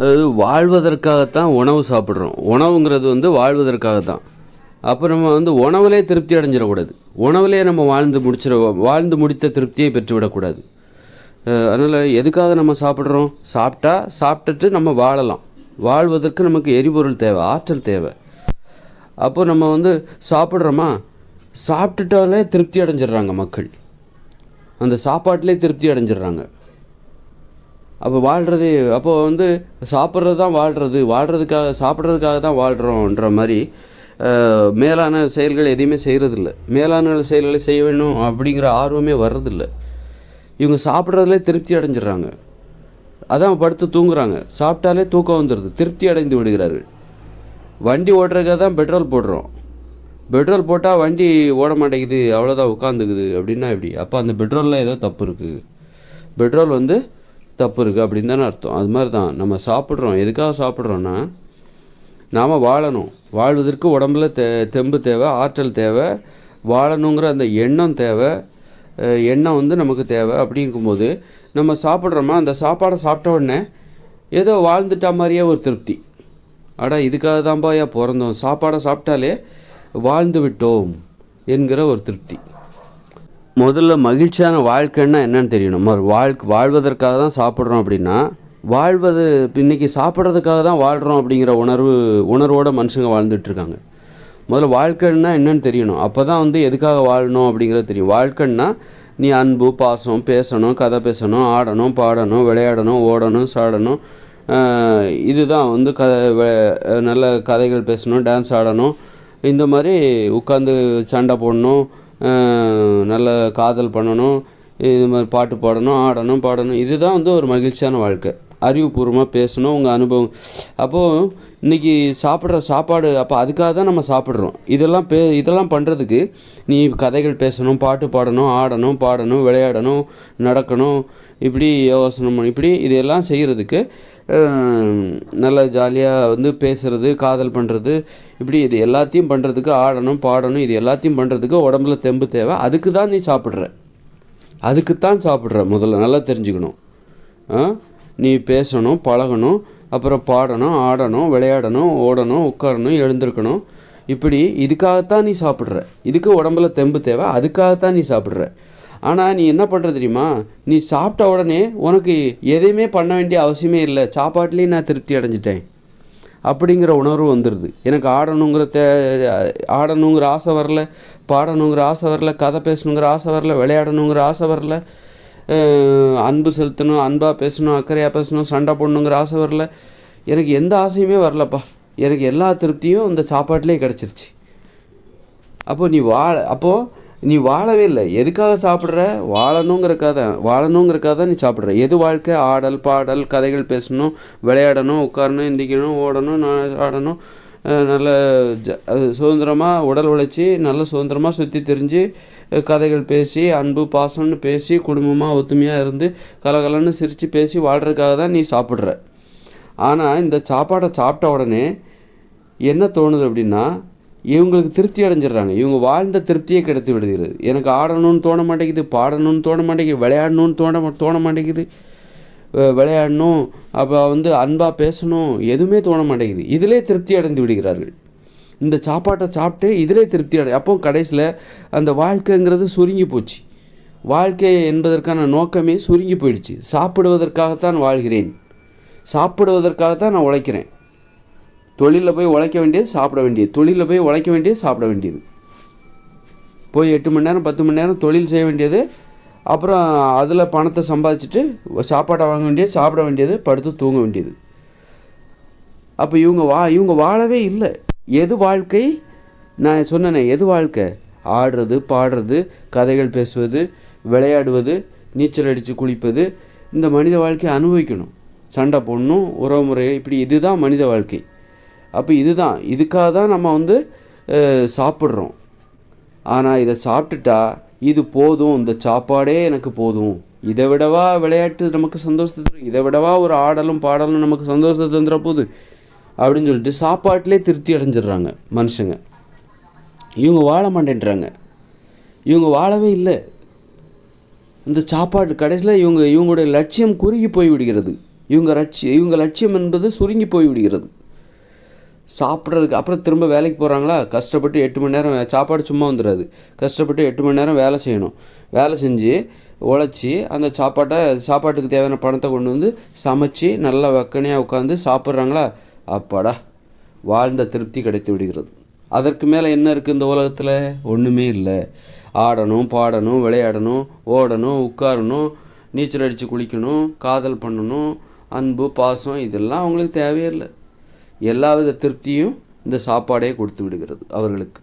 அது வாழ்வதற்காகத்தான் உணவு சாப்பிட்றோம். உணவுங்கிறது வந்து வாழ்வதற்காக தான் அப்போ நம்ம வந்து உணவுலே திருப்தி அடைஞ்சிடக்கூடாது. உணவுலே நம்ம வாழ்ந்து முடிச்சிட வாழ்ந்து முடித்த திருப்தியை பெற்றுவிடக்கூடாது. அதனால் எதுக்காக நம்ம சாப்பிட்றோம்? சாப்பிட்டா சாப்பிட்டுட்டு நம்ம வாழலாம். வாழ்வதற்கு நமக்கு எரிபொருள் தேவை ஆற்றல் தேவை. அப்போ நம்ம வந்து சாப்பிட்றோமா? சாப்பிட்டுட்டாலே திருப்தி அடைஞ்சிடுறாங்க மக்கள். அந்த சாப்பாட்டிலே திருப்தி அடைஞ்சிடுறாங்க. அப்போ வாழ்கிறது அப்போ வந்து சாப்பிட்றது தான் வாழ்கிறது வாழ்கிறதுக்காக சாப்பிட்றதுக்காக தான் வாழ்கிறோன்ற மாதிரி மேலான செயல்கள் எதையுமே செய்கிறதில்ல மேலான செயல்களை செய்ய வேணும் அப்படிங்கிற ஆர்வமே வர்றதில்ல. இவங்க சாப்பிட்றதுலே திருப்தி அடைஞ்சிடுறாங்க. அதான் படுத்து தூங்குறாங்க. சாப்பிட்டாலே தூக்கம் வந்துடுது. திருப்தி அடைந்து விடுகிறார்கள். வண்டி ஓட்டுறதுக்காக தான் பெட்ரோல் போடுறோம். பெட்ரோல் போட்டால் வண்டி ஓட மாட்டேங்குது அவ்வளோதான் உட்காந்துக்குது அப்படின்னா எப்படி? அப்போ அந்த பெட்ரோலில் ஏதோ தப்பு இருக்குது பெட்ரோல் வந்து தப்பு இருக்குது அப்படின்னு தானே அர்த்தம். அது மாதிரி தான் நம்ம சாப்பிட்றோம். எதுக்காக சாப்பிட்றோன்னா நாம் வாழணும். வாழ்வதற்கு உடம்புல தே தெம்பு தேவை ஆற்றல் தேவை வாழணுங்கிற அந்த எண்ணம் தேவை எண்ணம் வந்து நமக்கு தேவை அப்படிங்கும்போது நம்ம சாப்பிட்றோமா அந்த சாப்பாடை சாப்பிட்ட உடனே ஏதோ வாழ்ந்துட்டா மாதிரியே ஒரு திருப்தி. அடா இதுக்காக தான்பாயா பிறந்தோம். சாப்பாடை சாப்பிட்டாலே வாழ்ந்து விட்டோம் என்கிற ஒரு திருப்தி. முதல்ல மகிழ்ச்சியான வாழ்க்கைன்னா என்னன்னு தெரியணும். மறு வாழ்வதற்காக தான் சாப்பிட்றோம் அப்படின்னா வாழ்வது இன்றைக்கி இன்னைக்கு சாப்பிட்றதுக்காக தான் வாழ்கிறோம் அப்படிங்கிற உணர்வு உணர்வோட மனுஷங்க வாழ்ந்துட்டு இருக்காங்க. முதல்ல வாழ்க்கைன்னா என்னன்னு தெரியணும். அப்போ தான் வந்து எதுக்காக வாழணும் அப்படிங்கிறது தெரியும். வாழ்க்கைன்னா நீ அன்பு பாசம் பேசணும் கதை பேசணும் ஆடணும் பாடணும் விளையாடணும் ஓடணும் சாடணும். இதுதான் வந்து க நல்ல கதைகள் பேசணும் டான்ஸ் ஆடணும். இந்த மாதிரி உட்காந்து சண்டை போடணும். நல்ல காதல் பண்ணணும் இது மாதிரி பாட்டு பாடணும் ஆடணும் பாடணும். இதுதான் வந்து ஒரு மகிழ்ச்சியான வாழ்க்கை. அறிவுபூர்வமாக பேசணும் உங்கள் அனுபவம். அப்போது இன்றைக்கி சாப்பிட்ற சாப்பாடு அப்போ அதுக்காக தான் நம்ம சாப்பிட்றோம். இதெல்லாம் பே இதெல்லாம் பண்ணுறதுக்கு நீ கதைகள் பேசணும் பாட்டு பாடணும் ஆடணும் பாடணும் விளையாடணும் நடக்கணும் இப்படி யோசனை இப்படி இதெல்லாம் செய்கிறதுக்கு நல்ல ஜாலியாக வந்து பேசுகிறது காதல் பண்ணுறது இப்படி இது எல்லாத்தையும் பண்ணுறதுக்கு ஆடணும் பாடணும் இது எல்லாத்தையும் பண்ணுறதுக்கு உடம்புல தெம்பு தேவை. அதுக்கு தான் நீ சாப்பிட்ற. அதுக்குத்தான் சாப்பிட்ற முதல்ல. நல்லா தெரிஞ்சுக்கணும். நீ பேசணும் பழகணும் அப்புறம் பாடணும் ஆடணும் விளையாடணும் ஓடணும் உட்காரணும் எழுந்திருக்கணும். இப்படி இதுக்காகத்தான் நீ சாப்பிட்ற. இதுக்கு உடம்புல தெம்பு தேவை அதுக்காகத்தான் நீ சாப்பிட்ற. ஆனால் நீ என்ன பண்ணுற தெரியுமா? நீ சாப்பிட்ட உடனே உனக்கு எதையுமே பண்ண வேண்டிய அவசியமே இல்லை. சாப்பாட்லேயும் நான் திருப்தி அடைஞ்சிட்டேன். அப்படிங்கிற உணர்வு வந்துடுது எனக்கு ஆடணுங்கிற தே ஆடணுங்கிற ஆசை வரல பாடணுங்கிற ஆசை வரல கதை பேசணுங்கிற ஆசை வரல விளையாடணுங்கிற ஆசை வரல அன்பு செலுத்தணும் அன்பாக பேசணும் அக்கறையாக பேசணும் சண்டை போடணுங்கிற ஆசை வரல. எனக்கு எந்த ஆசையுமே வரலப்பா. எனக்கு எல்லா திருப்தியும் இந்த சாப்பாட்டிலே கிடச்சிருச்சு. அப்போது நீ வா அப்போது நீ வாழவே இல்லை. எதுக்காக சாப்பிட்ற? வாழணுங்கிறக்காக தான் வாழணுங்கிறக்காக தான் நீ சாப்பிட்ற. எது வாழ்க்கை? ஆடல் பாடல் கதைகள் பேசணும் விளையாடணும் உட்காரணும் எந்திக்கணும் ஓடணும் ஆடணும். நல்ல ஜ அது சுதந்திரமாக உடல் உழைச்சி நல்ல சுதந்திரமாக சுற்றி தெரிஞ்சு கதைகள் பேசி அன்பு பாசம்னு பேசி குடும்பமாக ஒத்துமையாக இருந்து கலகலன்னு சிரித்து பேசி வாழ்கிறதுக்காக தான் நீ சாப்பிட்ற. ஆனால் இந்த சாப்பாடை சாப்பிட்ட உடனே என்ன தோணுது அப்படின்னா இவங்களுக்கு திருப்தி அடைஞ்சிடுறாங்க. இவங்க வாழ்ந்த திருப்தியை கிடைத்து விடுகிறது. எனக்கு ஆடணும்னு தோண மாட்டேங்குது பாடணும்னு தோண மாட்டேங்குது விளையாடணும்னு தோண தோண மாட்டேங்குது. விளையாடணும் அப்போ வந்து அன்பாக பேசணும் எதுவுமே தோண மாட்டேங்குது. இதிலே திருப்தி அடைந்து விடுகிறார்கள். இந்த சாப்பாட்டை சாப்பிட்டு இதிலே திருப்தி அடை அப்போ கடைசியில் அந்த வாழ்க்கைங்கிறது சுருங்கி போச்சு. வாழ்க்கை என்பதற்கான நோக்கமே சுருங்கி போயிடுச்சு. சாப்பிடுவதற்காகத்தான் வாழ்கிறேன். சாப்பிடுவதற்காகத்தான் நான் உழைக்கிறேன். தொழிலில் போய் உழைக்க வேண்டியது சாப்பிட வேண்டியது. தொழிலில் போய் உழைக்க வேண்டியது சாப்பிட வேண்டியது. போய் எட்டு மணி நேரம் பத்து மணி நேரம் தொழில் செய்ய வேண்டியது. அப்புறம் அதில் பணத்தை சம்பாதிச்சுட்டு சாப்பாட்டை வாங்க வேண்டியது சாப்பிட வேண்டியது படுத்து தூங்க வேண்டியது. அப்போ இவங்க வா இவங்க வாழவே இல்லை. எது வாழ்க்கை? நான் சொன்னேனே எது வாழ்க்கை? ஆடுறது பாடுறது கதைகள் பேசுவது விளையாடுவது நீச்சல் அடித்து குளிப்பது. இந்த மனித வாழ்க்கையை அனுபவிக்கணும். சண்டை போடணும் உறவுமுறை இப்படி இதுதான் மனித வாழ்க்கை. அப்போ இதுதான். இதுக்காக தான் நம்ம வந்து சாப்பிட்றோம். ஆனால் இதை சாப்பிட்டுட்டா இது போதும் இந்த சாப்பாடே எனக்கு போதும். இதை விடவா விளையாட்டு நமக்கு சந்தோஷத்தை தரும்? இதை விடவா ஒரு ஆடலும் பாடலும் நமக்கு சந்தோஷத்தை தந்துட போகுது அப்படின்னு சொல்லிட்டு சாப்பாட்டிலே திருப்தி அடைஞ்சிடுறாங்க மனுஷங்க. இவங்க வாழ மாட்டேன்றாங்க. இவங்க வாழவே இல்லை. இந்த சாப்பாடு கடைசியில் இவங்க இவங்களுடைய லட்சியம் குறுகி போய் விடுகிறது இவங்க லட்சியம் இவங்க லட்சியம் என்பது சுருங்கி போய் விடுகிறது சாப்பிட்றதுக்கு அப்புறம் திரும்ப வேலைக்கு போகிறாங்களா கஷ்டப்பட்டு எட்டு மணி நேரம் சாப்பாடு சும்மா வந்துடாது கஷ்டப்பட்டு எட்டு மணி நேரம் வேலை செய்யணும். வேலை செஞ்சு உழைச்சி அந்த சாப்பாட்டை சாப்பாட்டுக்கு தேவையான பணத்தை கொண்டு வந்து சமைச்சு நல்லா வெக்கனையாக உட்காந்து சாப்பிட்றாங்களா? அப்பாடா வாழ்ந்த திருப்தி கிடைத்து விடுகிறது. அதற்கு மேலே என்ன இருக்குது இந்த உலகத்தில்? ஒன்றுமே இல்லை. ஆடணும் பாடணும் விளையாடணும் ஓடணும் உட்காரணும் நீச்சல் அடித்து குளிக்கணும் காதல் பண்ணணும் அன்பு பாசம் இதெல்லாம் அவங்களுக்கு தேவையே இல்லை. எல்லாவித திருப்தியும் இந்த சாப்பாடே கொடுத்து விடுகிறது அவர்களுக்கு.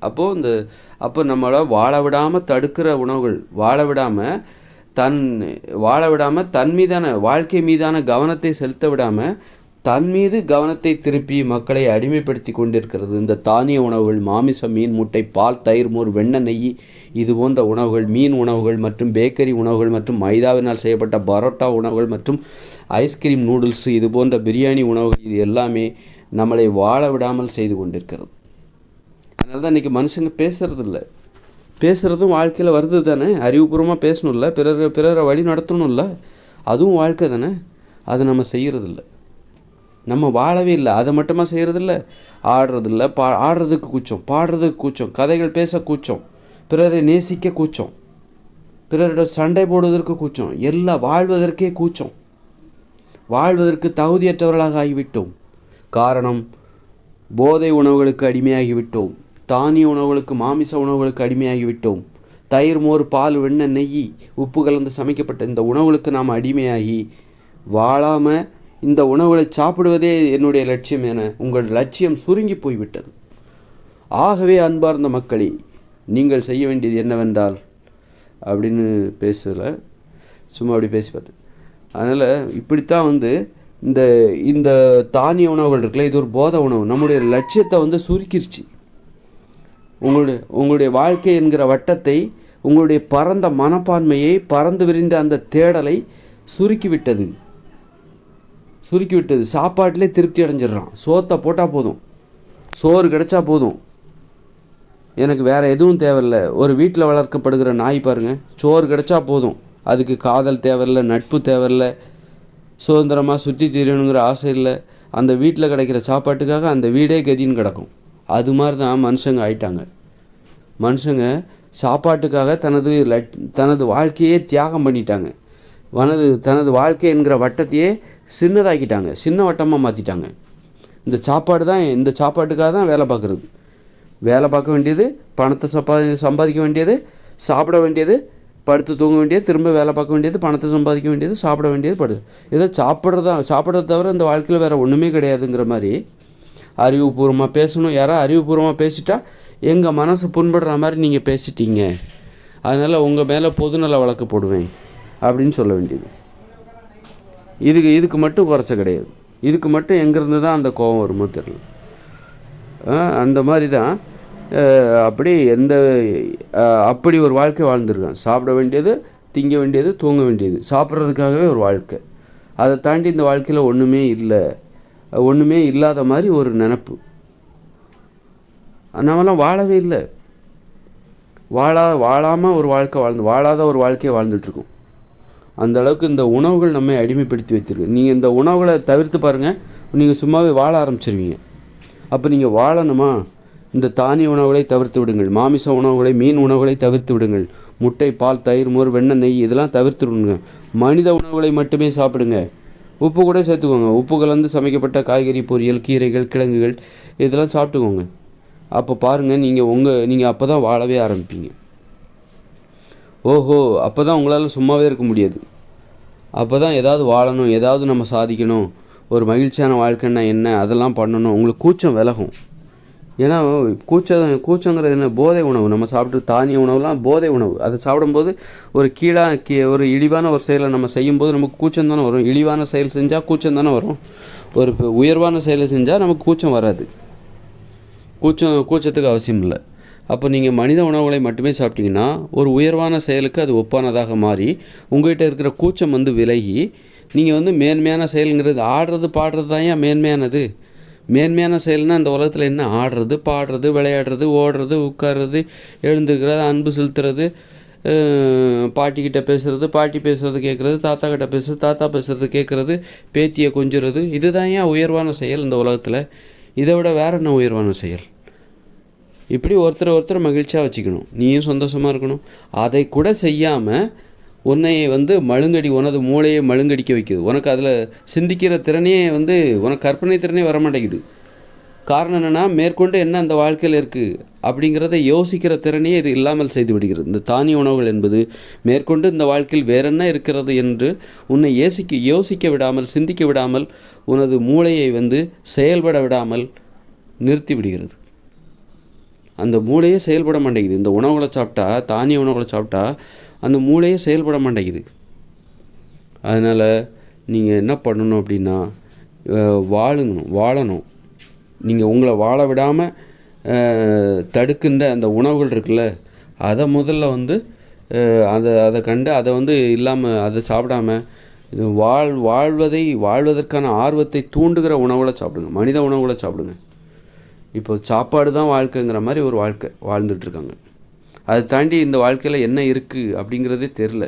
அப்போது இந்த அப்போ நம்மளை வாழ விடாமல் தடுக்கிற உணவுகள் வாழ விடாமல் தன் வாழ விடாமல் தன் மீதான வாழ்க்கை மீதான கவனத்தை செலுத்த விடாமல் தன் மீது கவனத்தை திருப்பி மக்களை அடிமைப்படுத்தி கொண்டிருக்கிறது. இந்த தானிய உணவுகள் மாமிசம் மீன் முட்டை பால் தயிர் மோர் வெண்ணெய் நெய் இது போன்ற உணவுகள் மீன் உணவுகள் மற்றும் பேக்கரி உணவுகள் மற்றும் மைதாவினால் செய்யப்பட்ட பரோட்டா உணவுகள் மற்றும் ஐஸ்கிரீம் நூடுல்ஸ் இது போன்ற பிரியாணி உணவுகள் இது எல்லாமே நம்மளை வாழ விடாமல் செய்து கொண்டிருக்கிறது. அதனால தான் இன்றைக்கி மனுஷங்க பேசுகிறது இல்லை பேசுகிறதும் வாழ்க்கையில் வருது தானே? அறிவுபூர்வமாக பேசணும்ல? பிறர் பிறரை வழி நடத்தணும்ல? அதுவும் வாழ்க்கை தானே? அது நம்ம செய்கிறதில்ல நம்ம வாழவே இல்லை. அதை மட்டுமா செய்கிறதில்ல ஆடுறதில்ல. பா ஆடுறதுக்கு கூச்சம். பாடுறதுக்கு கூச்சம். கதைகள் பேச கூச்சம். பிறரை நேசிக்க கூச்சம். பிறரிடம் சண்டை போடுவதற்கு கூச்சம். எல்லாம் வாழ்வதற்கே கூச்சம். வாழ்வதற்கு தகுதியற்றவர்களாக ஆகிவிட்டோம். காரணம் போதை உணவுகளுக்கு அடிமையாகிவிட்டோம். தானிய உணவுகளுக்கு மாமிச உணவுகளுக்கு அடிமையாகிவிட்டோம். தயிர் மோர் பால் வெண்ணெய் நெய் உப்பு கலந்து சமைக்கப்பட்ட இந்த உணவுகளுக்கு நாம் அடிமையாகி வாழாமல் இந்த உணவுகளை சாப்பிடுவதே என்னுடைய லட்சியம் என உங்கள் லட்சியம் சுருங்கி போய்விட்டது. ஆகவே அன்பார்ந்த மக்களே நீங்கள் செய்ய வேண்டியது என்னவென்றால் அப்படின்னு பேசல சும்மா அப்படி பேசி பார்த்தேன். அதனால் இப்படித்தான் வந்து இந்த இந்த தானிய உணவுகள் இருக்குல்ல இது ஒரு போதை உணவு. நம்முடைய லட்சியத்தை வந்து சுருக்கிருச்சு. உங்களுடைய உங்களுடைய வாழ்க்கை என்கிற வட்டத்தை உங்களுடைய பரந்த மனப்பான்மையை பறந்து விரிந்த அந்த தேடலை சுருக்கிவிட்டது. சுருக்கி விட்டது சாப்பாட்டிலே திருப்தி அடைஞ்சிடுறான். சோத்தை போட்டால் போதும். சோறு கிடைச்சா போதும். எனக்கு வேறு எதுவும் தேவையில்ல. ஒரு வீட்டில் வளர்க்கப்படுகிற நாய் பாருங்க. சோறு கிடைச்சா போதும். அதுக்கு காதல் தேவையில்ல நட்பு தேவையில்ல சுதந்திரமாக சுற்றி திரியணுங்கிற ஆசை இல்லை. அந்த வீட்டில் கிடைக்கிற சாப்பாட்டுக்காக அந்த வீடே கதின்னு கிடக்கும். அது மாதிரி தான் மனுஷங்க ஆயிட்டாங்க. மனுஷங்க சாப்பாட்டுக்காக தனது லட் தனது வாழ்க்கையே தியாகம் பண்ணிட்டாங்க. வனது தனது வாழ்க்கை என்கிற வட்டத்தையே சின்னதாக்கிட்டாங்க. சின்ன வட்டமாக மாற்றிட்டாங்க இந்த சாப்பாடு தான் இந்த சாப்பாட்டுக்காக தான் வேலை பார்க்குறது. வேலை பார்க்க வேண்டியது பணத்தை சம்பாதி சம்பாதிக்க வேண்டியது சாப்பிட வேண்டியது படுத்து தூங்க வேண்டியது திரும்ப வேலை பார்க்க வேண்டியது பணத்தை சம்பாதிக்க வேண்டியது சாப்பிட வேண்டியது படுது ஏதோ சாப்பிட்றதா சாப்பிட்றத தவிர இந்த வாழ்க்கையில் வேறு ஒன்றுமே கிடையாதுங்கிற மாதிரி அறிவுபூர்வமாக பேசணும். யாராவது அறிவுபூர்வமாக பேசிட்டா எங்கள் மனசு புண்படுற மாதிரி நீங்கள் பேசிட்டீங்க. அதனால் உங்கள் மேலே பொதுநல வழக்கு போடுவேன் அப்படின்னு சொல்ல வேண்டியது. இதுக்கு இதுக்கு மட்டும் குறைச்ச கிடையாது. இதுக்கு மட்டும் எங்கேருந்து தான் அந்த கோபம் வருமோ தெரியல. அந்த மாதிரி தான் அப்படி எந்த அப்படி ஒரு வாழ்க்கை வாழ்ந்துருக்கான். சாப்பிட வேண்டியது திங்க வேண்டியது தூங்க வேண்டியது. சாப்பிட்றதுக்காகவே ஒரு வாழ்க்கை. அதை தாண்டி இந்த வாழ்க்கையில் ஒன்றுமே இல்லை. ஒன்றுமே இல்லாத மாதிரி ஒரு நினப்பு. நாமெல்லாம் வாழவே இல்லை. வாழா வாழாமல் ஒரு வாழ்க்கை வாழ்ந்து வாழாத ஒரு வாழ்க்கையை வாழ்ந்துட்டுருக்கோம் அந்த அளவுக்கு இந்த உணவுகள் நம்மை அடிமைப்படுத்தி வைத்திருக்கு. நீங்கள் இந்த உணவுகளை தவிர்த்து பாருங்கள் நீங்கள் சும்மாவே வாழ ஆரம்பிச்சிருவீங்க. அப்போ நீங்கள் வாழணுமா? இந்த தானிய உணவுகளை தவிர்த்து விடுங்கள் மாமிச உணவுகளை மீன் உணவுகளை தவிர்த்து விடுங்கள் முட்டை பால் தயிர் மோர் வெண்ணெய் நெய் இதெல்லாம் தவிர்த்து விடுங்க. மனித உணவுகளை மட்டுமே சாப்பிடுங்க. உப்பு கூட சேர்த்துக்கோங்க. உப்பு கலந்து சமைக்கப்பட்ட காய்கறி பொரியல் கீரைகள் கிழங்குகள் இதெல்லாம் சாப்பிட்டுக்கோங்க. அப்போ பாருங்கள் நீங்கள் உங்கள் நீங்கள் அப்போ தான் வாழவே ஆரம்பிப்பீங்க. ஓஹோ அப்போ தான் உங்களால் சும்மாவே இருக்க முடியாது. அப்போ தான் ஏதாவது வாழணும் ஏதாவது நம்ம சாதிக்கணும். ஒரு மகிழ்ச்சியான வாழ்க்கைன்னா என்ன அதெல்லாம் பண்ணணும். உங்களுக்கு கூச்சம் விலகும். ஏன்னா கூச்சம் கூச்சங்கிறது என்ன? போதை உணவு. நம்ம சாப்பிட்டு தானிய உணவுலாம் போதை உணவு. அதை சாப்பிடும்போது ஒரு கீழாக கீ ஒரு இழிவான ஒரு செயலை நம்ம செய்யும்போது நமக்கு கூச்சம் தானே வரும். இழிவான செயல் செஞ்சால் கூச்சம் தானே வரும். ஒரு உயர்வான செயலை செஞ்சால் நமக்கு கூச்சம் வராது. கூச்சம் கூச்சத்துக்கு அவசியம் இல்லை. அப்போ நீங்கள் மனித உணவுகளை மட்டுமே சாப்பிட்டீங்கன்னா ஒரு உயர்வான செயலுக்கு அது ஒப்பானதாக மாறி உங்கள்கிட்ட இருக்கிற கூச்சம் வந்து விலகி நீங்கள் வந்து மேன்மையான செயலுங்கிறது ஆடுறது பாடுறது தான் ஏன் மேன்மையானது? மேன்மையான செயல்னால் அந்த உலகத்தில் என்ன? ஆடுறது பாடுறது விளையாடுறது ஓடுறது உட்கார்றது எழுந்துக்கிறது அன்பு செலுத்துறது பாட்டிக்கிட்ட பேசுகிறது பாட்டி பேசுகிறது கேட்குறது தாத்தா கிட்ட பேசுகிறது தாத்தா பேசுகிறது கேட்குறது பேத்தியை கொஞ்சுறது இதுதான் ஏன் உயர்வான செயல் இந்த உலகத்தில்? இதை விட வேற என்ன உயர்வான செயல்? இப்படி ஒருத்தர் ஒருத்தர் மகிழ்ச்சியாக வச்சுக்கணும். நீயும் சந்தோஷமாக இருக்கணும். அதை கூட செய்யாமல் உன்னை வந்து மழுங்கடி உனது மூளையை மழுங்கடிக்க வைக்குது. உனக்கு அதில் சிந்திக்கிற திறனே வந்து உனக்கு கற்பனை திறனே வர மாட்டேங்குது காரணம் என்னென்னா மேற்கொண்டு என்ன அந்த வாழ்க்கையில் இருக்குது அப்படிங்கிறத யோசிக்கிற திறனையே இது இல்லாமல் செய்து விடுகிறது. இந்த தானிய உணவுகள் என்பது மேற்கொண்டு இந்த வாழ்க்கையில் வேற என்ன இருக்கிறது என்று உன்னை யோசிக்க யோசிக்க விடாமல் சிந்திக்க விடாமல் உனது மூளையை வந்து செயல்பட விடாமல் நிறுத்தி விடுகிறது. அந்த மூளையே செயல்பட மாட்டேங்குது. இந்த உணவுகளை சாப்பிட்டா தானிய உணவுகளை சாப்பிட்டா அந்த மூளையே செயல்பட மாட்டேங்குது. அதனால் நீங்கள் என்ன பண்ணணும் அப்படின்னா வாழணும் வாழுங்கணும் வாழணும். நீங்கள் உங்களை வாழ விடாமல் தடுக்கின்ற அந்த உணவுகள் இருக்குல்ல அதை முதல்ல வந்து அதை அதை கண்டு அதை வந்து இல்லாமல் அதை சாப்பிடாம வாழ் வாழ்வதை வாழ்வதற்கான ஆர்வத்தை தூண்டுகிற உணவுகளை சாப்பிடுங்க. மனித உணவுகளை சாப்பிடுங்க. இப்போ சாப்பாடு தான் வாழ்க்கைங்கிற மாதிரி ஒரு வாழ்க்கை வாழ்ந்துட்டுருக்காங்க அதை தாண்டி இந்த வாழ்க்கையில் என்ன இருக்குது அப்படிங்கிறதே தெரில